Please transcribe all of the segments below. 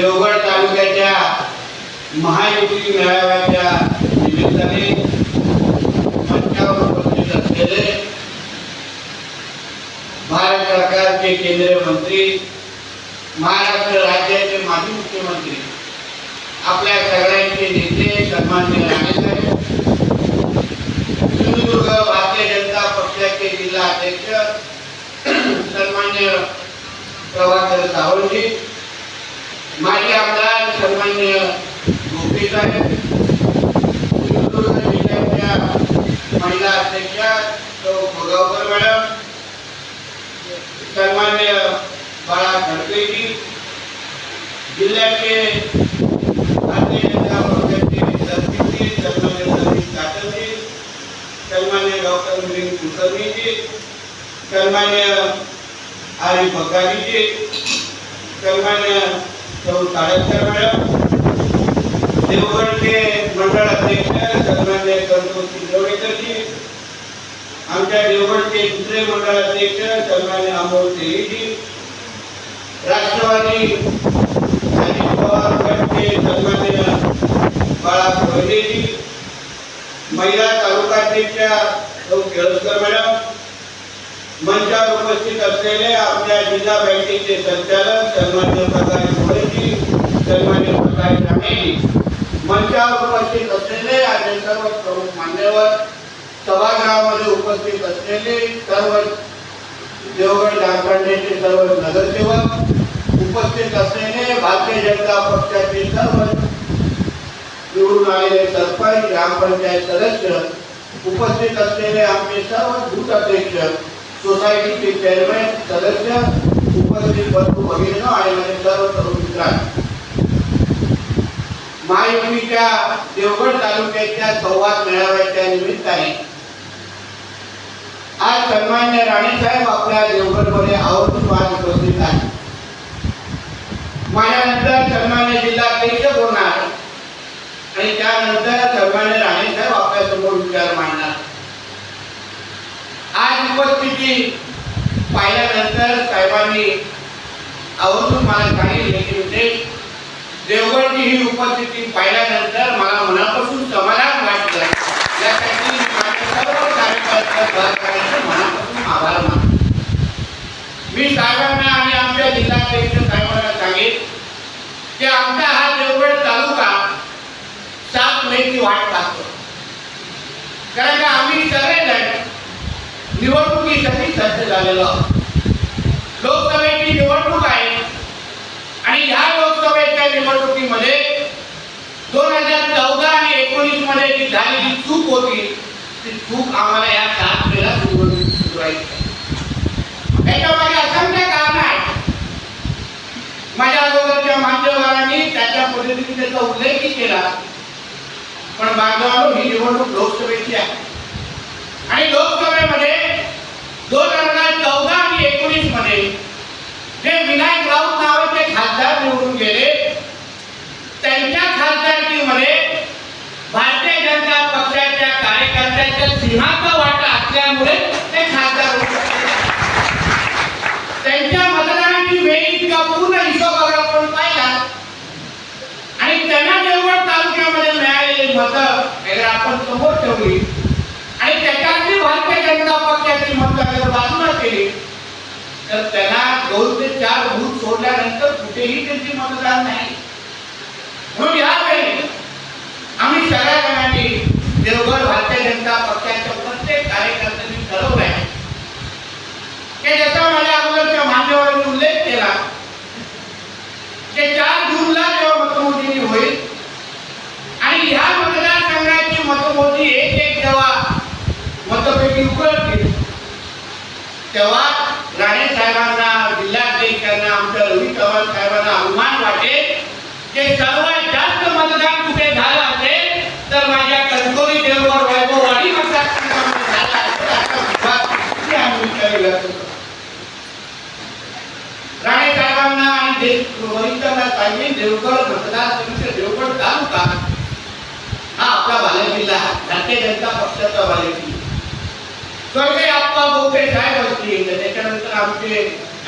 देवगड तालुक्याच्या महायुती मेळाव्याच्या निमित्ताने मंचावर उपस्थित असलेले भारत सरकारचे केंद्रीय मंत्री महाराष्ट्र राज्याचे माजी मुख्यमंत्री आपल्या सगळ्यांचे नेते सन्मान्य राणेसाहेब सिंधुदुर्ग भारतीय जनता पक्षाचे जिल्हा अध्यक्ष सन्मान्य प्रभाकर सावंतजी माजी आमदार सन्मान्य गोपी जिल्ह्याच्या महिला अध्यक्षा भोगावकर मॅडम सन्मान्य बाळा खडकेजी जिल्ह्याचे भारतीय जनता पक्षाचे सरचिटणीस सन्मान्य सतीश काटलजी सन्मान्य डॉक्टर मिलिंद कुलकर्णीजी सन्मान्य आरिफ सन्मान्य सौ मॅडम देवगडचे मंडळ अध्यक्ष सन्मान्य संतोष सिंगवडेकरजी आमच्या देवगडचे दुसरे मंडळ अध्यक्ष सन्मान्य अमोल देवीजी राष्ट्रवादी अजित पवार गटचे सन्मान्य बाळा कोयलेजी महिला तालुकाध्यक्षा सौ केळसकर मॅडम मंचावर उपस्थित असलेले आपल्या जिल्हा बँकेचे संचालक सन्मान्य प्रकाश मोरेजी सन्मान्य प्रकाश राणेजी मंचावर उपस्थित असलेले आणि सर्व प्रमुख मान्यवर सभागृहामध्ये उपस्थित असलेले सर्व देवगड ग्रामपंचायतीचे सर्व नगरसेवक उपस्थित असलेले भारतीय जनता पक्षाचे सर्व निवडून आलेले सरपंच ग्रामपंचायत सदस्य उपस्थित असलेले आमचे सर्व बूथ अध्यक्ष सोसायटीचे चेअरमॅन सदस्य उपस्थित बंधू भगिनी आणि माझे सर्व तरुण मित्रांनो. महायुतीच्या देवगड तालुक्याच्या संवाद मेळाव्याच्या निमित्ताने आज सन्मान्य राणेसाहेब आपल्या देवगडमध्ये आवर्तमान उपस्थित आहे माझ्यानंतर सन्मान्य जिल्हाध्यक्ष होणार आणि त्यानंतर सन्मान्य राणेसाहेब आपल्यासमोर विचार मांडणार. आज उपस्थिती पाहिल्यानंतर साहेबांनी आवर्जून मला सांगितले की उद्देश देवगडची ही उपस्थिती पाहिल्यानंतर मला मनापासून समाधान वाटलं. यासाठी सर्व कार्यकर्त्या मनापासून आभार मानतो. मी साहेबांना आणि आमच्या जिल्हाध्यक्ष साहेबांना सांगेन की आमचा हा देवगड तालुका सात मेची वाट पाहतो. कारण का आम्ही सगळेजण निवडणुकीसाठी सज्ज झालेलो आहोत. लोकसभेची निवडणूक आहे आणि ह्या निवडणुकीमध्ये दोन हजार चौदा आणि एकोणीसमध्ये जी झालेली चूक होती ती चूक आम्हाला या सात वेळेला निवडणूक सुधारायची आहे. असंख्य कारण आहे माझ्या अगोदरच्या मान्यवरांनी त्याच्या पद्धतीने त्याचा उल्लेखही केला. पण बांधवांनो ही निवडणूक लोकसभेची आहे. आणि लोकसभेमध्ये दोन हजार चौदा आणि एकोणीसमध्ये जे विनायक राऊत नावाचे खासदार निवडून गेले त्यांच्या खासदारकीमध्ये भारतीय जनता पक्षाच्या कार्यकर्त्यांच्या सिंहाचा वाटा असल्यामुळे ते खासदार होऊ शकले. त्यांच्या मतदानाची वेळ इतका पूर्ण हिशोब अगर आपण पाहिला आणि त्यांना देवगड तालुक्यामध्ये मिळालेली मतं वगैरे आपण समोर ठेवली आणि त्याच्यातली भारतीय जनता पक्षाची मतं अगर बाजूला केली तर त्यांना दोन ते चार भूत सोडल्यानंतर कुठेही त्यांची मतदान नाही. म्हणून यावेळी आम्ही सगळ्या जणांनी देवगड भारतीय जनता पक्षाच्या प्रत्येक कार्यकर्त्यांनी ठरवलं आहे की जसा माझ्या अगोदरच्या मान्यवरांनी उल्लेख केला की चार जूनला जेव्हा मतमोजणी होईल आणि ह्या मतदारसंघाची मतमोजणी एक एक जेव्हा मतपेटी उघडतील तेव्हा राणे साहेबांना जिल्हाधिकाऱ्यांना आमच्या रवी चव्हाण साहेबांना अभिमान वाटेल. जे सर्वात जास्त मतदान कुठे झालं असेल तर माझ्या कणकोरी देववर वैभववाडी मतदारसंघामध्ये राणे साहेबांना आणि देश वरिष्ठांना सांगेन देवगड मतदारसंघ देवगड तालुका हा आपला बालेकिल्ला आहे भारतीय जनता पक्षाचा बालेकिल्ला. स्वर्गीय आप्पा बोपे साहेब असतील तर त्याच्यानंतर आमचे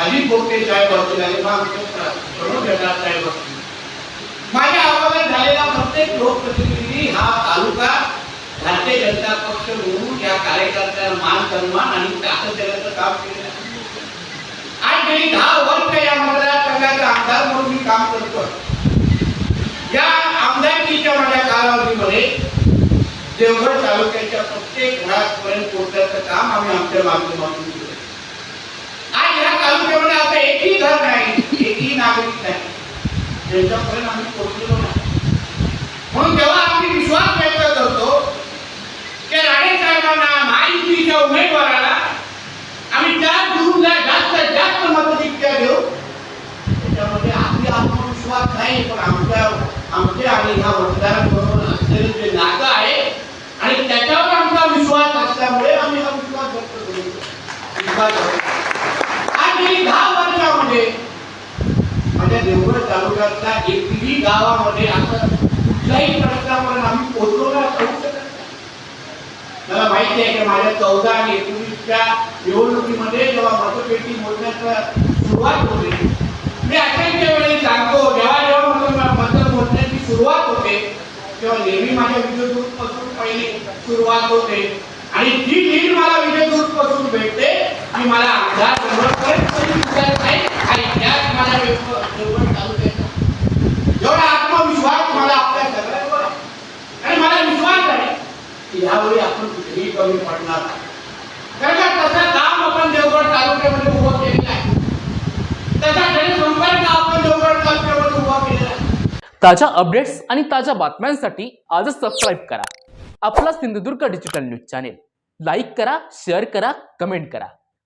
अजित बोपे साहेब असतील आणि मग आमचे प्र- प्रणव जगन्नाथ साहेब असतील माझ्या आवाजात झालेला प्रत्येक लोकप्रतिनिधी, हा तालुका, भारतीय जनता पक्ष म्हणून या कार्यकर्त्यांना मान सन्मान आणि ताकद देण्याचं काम केलेलं आहे. आज गेली दहा वर्ष या मतदारसंघाचा आमदार म्हणून मी काम करतो या आमदारकीच्या माझ्या कालावधीमध्ये देवगड काम आम्ही आमच्या माध्यमातून केलं आज ह्या तालुक्यामध्ये आता एकही घर नाही एकही नागरिक नाही. त्यांच्यापर्यंत आम्ही पोहोचलेलो नाही. म्हणून जेव्हा आम्ही विश्वास व्यक्त करतो की राणे साहेबांना महायुतीच्या उमेदवाराला आम्ही चार जूनला जास्त जास्त मतदिक्या देऊ. त्याच्यामध्ये आपली आत्मविश्वास नाही पण आमच्या आमचे आणि ह्या मतदारांबरोबर असलेलं जे नातं आहे आणि त्याच्यावर आमचा विश्वास असल्यामुळे आम्ही हा विश्वास व्यक्त करू गेली दहा वर्षामध्ये माझ्या देवगड तालुक्यातल्या एकही गावामध्ये असं कुठल्याही प्रश्नावर आम्ही पोहोचलो ना करू शकत मला माहिती आहे की माझ्या चौदा आणि एकोणीसच्या निवडणुकीमध्ये जेव्हा मतपेटी सुरुवात होते मी अशांच्या वेळी सांगतो जेव्हा जेव्हा मत मोजण्याची सुरुवात होते तेव्हा नेहमी माझ्या विजयदूत पासून पहिली सुरुवात होते. आणि जी लीड मला विजयदूत पासून भेटते ती मला आमदार एवढा आत्मविश्वास मला आपल्या सगळ्यांवर आणि मला विश्वास आहे की यावेळी आपण कुठेही कमी पडणार कारण का तसं काम आपण देवगड तालुक्यामध्ये उभं केलेलं आहे. तसा जनसंपर्क आपण देवगड तालुक्यामध्ये उभा केलेला आहे. ताज्या अपडेट्स आणि ताज्या बातम्यांसाठी आजच सबस्क्राईब करा. आपला Sindhudurg digital news channel like करा शेअर करा कमेंट करा.